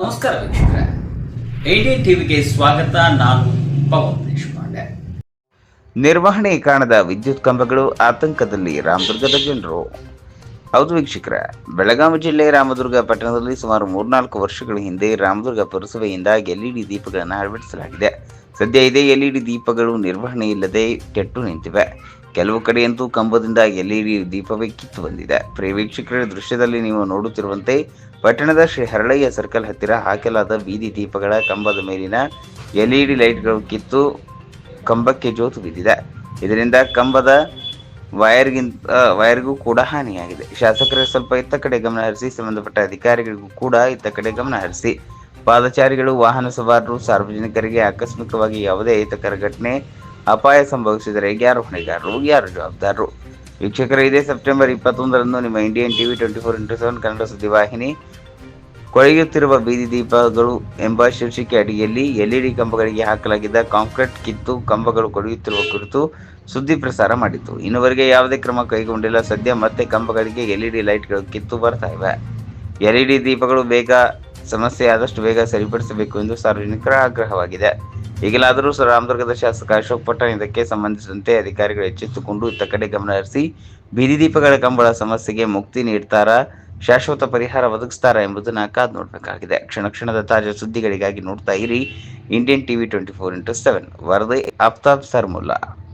ನಮಸ್ಕಾರ ವೀಕ್ಷಕರೇ. ಡಿ ಟಿವಿಗೆ ಸ್ವಾಗತ. ನಾನು ಪವನ್ ದೇಶಪಾಂಡೆ. ನಿರ್ವಹಣೆ ಕಾಣದ ವಿದ್ಯುತ್ ಕಂಬಗಳು ಆತಂಕದಲ್ಲಿ ರಾಮದುರ್ಗದ ಜನರು. ಹೌದು ವೀಕ್ಷಕರ, ಬೆಳಗಾವಿ ಜಿಲ್ಲೆ ರಾಮದುರ್ಗ ಪಟ್ಟಣದಲ್ಲಿ ಸುಮಾರು ಮೂರ್ನಾಲ್ಕು ವರ್ಷಗಳ ಹಿಂದೆ ರಾಮದುರ್ಗ ಪುರಸಭೆಯಿಂದ ಎಲ್ಇಡಿ ದೀಪಗಳನ್ನು ಅಳವಡಿಸಲಾಗಿದೆ. ಸದ್ಯ ಇದೇ ಎಲ್ಇಡಿ ದೀಪಗಳು, ನಿರ್ವಹಣೆ ಇಲ್ಲದೆ ಕೆಟ್ಟು ನಿಂತಿವೆ. ಕೆಲವು ಕಡೆಯಂತೂ ಕಂಬದಿಂದ ಎಲ್ಇಡಿ ದೀಪವೇ ಕಿತ್ತು ಬಂದಿದೆ. ಪ್ರಿಯ ವೀಕ್ಷಕರ ದೃಶ್ಯದಲ್ಲಿ ನೀವು ನೋಡುತ್ತಿರುವಂತೆ, ಪಟ್ಟಣದ ಶ್ರೀ ಹರಳಯ್ಯ ಸರ್ಕಲ್ ಹತ್ತಿರ ಹಾಕಲಾದ ಬೀದಿ ದೀಪಗಳ ಕಂಬದ ಮೇಲಿನ ಎಲ್ಇಡಿ ಲೈಟ್ಗಳು ಕಿತ್ತು ಕಂಬಕ್ಕೆ ಜೋತು ಬಿದ್ದಿದೆ. ಇದರಿಂದ ಕಂಬದ ವೈರ್ಗಿಂತ ವೈರ್ಗೂ ಕೂಡ ಹಾನಿಯಾಗಿದೆ. ಶಾಸಕರ ಸ್ವಲ್ಪ ಇತ್ತ ಕಡೆ ಗಮನ ಹರಿಸಿ, ಸಂಬಂಧಪಟ್ಟ ಅಧಿಕಾರಿಗಳಿಗೂ ಕೂಡ ಇತ್ತ ಕಡೆ ಗಮನ ಹರಿಸಿ. ಪಾದಚಾರಿಗಳು, ವಾಹನ ಸವಾರರು, ಸಾರ್ವಜನಿಕರಿಗೆ ಆಕಸ್ಮಿಕವಾಗಿ ಯಾವುದೇ ಅಹಿತಕರ ಘಟನೆ ಅಪಾಯ ಸಂಭವಿಸಿದರೆ ಯಾರು ಹೊಣೆಗಾರರು? ಯಾರು ಜವಾಬ್ದಾರರು? ವೀಕ್ಷಕರು, ಇದೇ ಸೆಪ್ಟೆಂಬರ್ ಇಪ್ಪತ್ತೊಂದರಂದು ನಿಮ್ಮ Indian TV twenty four into seven Kannada ಸುದ್ದಿವಾಹಿನಿ ಕೊಳೆಯುತ್ತಿರುವ ಬೀದಿ ದೀಪಗಳು ಎಂಬ ಶೀರ್ಷಿಕೆ ಅಡಿಯಲ್ಲಿ ಎಲ್ಇಡಿ ಕಂಬಗಳಿಗೆ ಹಾಕಲಾಗಿದ್ದ ಕಾಂಕ್ರೀಟ್ ಕಿತ್ತು ಕಂಬಗಳು ಕೊಳೆಯುತ್ತಿರುವ ಕುರಿತು ಸುದ್ದಿ ಪ್ರಸಾರ ಮಾಡಿತು. ಇನ್ನುವರೆಗೆ ಯಾವುದೇ ಕ್ರಮ ಕೈಗೊಂಡಿಲ್ಲ. ಸದ್ಯ ಮತ್ತೆ ಕಂಬಗಳಿಗೆ ಎಲ್ಇಡಿ ಲೈಟ್ಗಳು ಕಿತ್ತು ಬರ್ತಾ ಇವೆ. ಎಲ್ಇಡಿ ದೀಪಗಳು ಬೇಗ ಸಮಸ್ಯೆ ಆದಷ್ಟು ಬೇಗ ಸರಿಪಡಿಸಬೇಕು ಎಂದು ಸಾರ್ವಜನಿಕರ ಆಗ್ರಹವಾಗಿದೆ. ಈಗಲಾದರೂ ರಾಮದುರ್ಗದ ಶಾಸಕ ಅಶೋಕ್ ಪಟ್ಟಣ ಇದಕ್ಕೆ ಸಂಬಂಧಿಸಿದಂತೆ ಅಧಿಕಾರಿಗಳು ಎಚ್ಚೆತ್ತುಕೊಂಡು ಇತ್ತ ಕಡೆ ಗಮನ ಹರಿಸಿ, ಬೀದಿ ದೀಪಗಳ ಕಂಬಳ ಸಮಸ್ಯೆಗೆ ಮುಕ್ತಿ ನೀಡ್ತಾರಾ, ಶಾಶ್ವತ ಪರಿಹಾರ ಒದಗಿಸ್ತಾರಾ ಎಂಬುದನ್ನು ಕಾದು ನೋಡಬೇಕಾಗಿದೆ. ಕ್ಷಣ ಕ್ಷಣದ ತಾಜಾ ಸುದ್ದಿಗಳಿಗಾಗಿ ನೋಡ್ತಾ ಇರಿ. Indian TV twenty four into seven. ವರದಿ ಆಫ್ತಾಬ್ ಸರ್ಮುಲ್ಲಾ.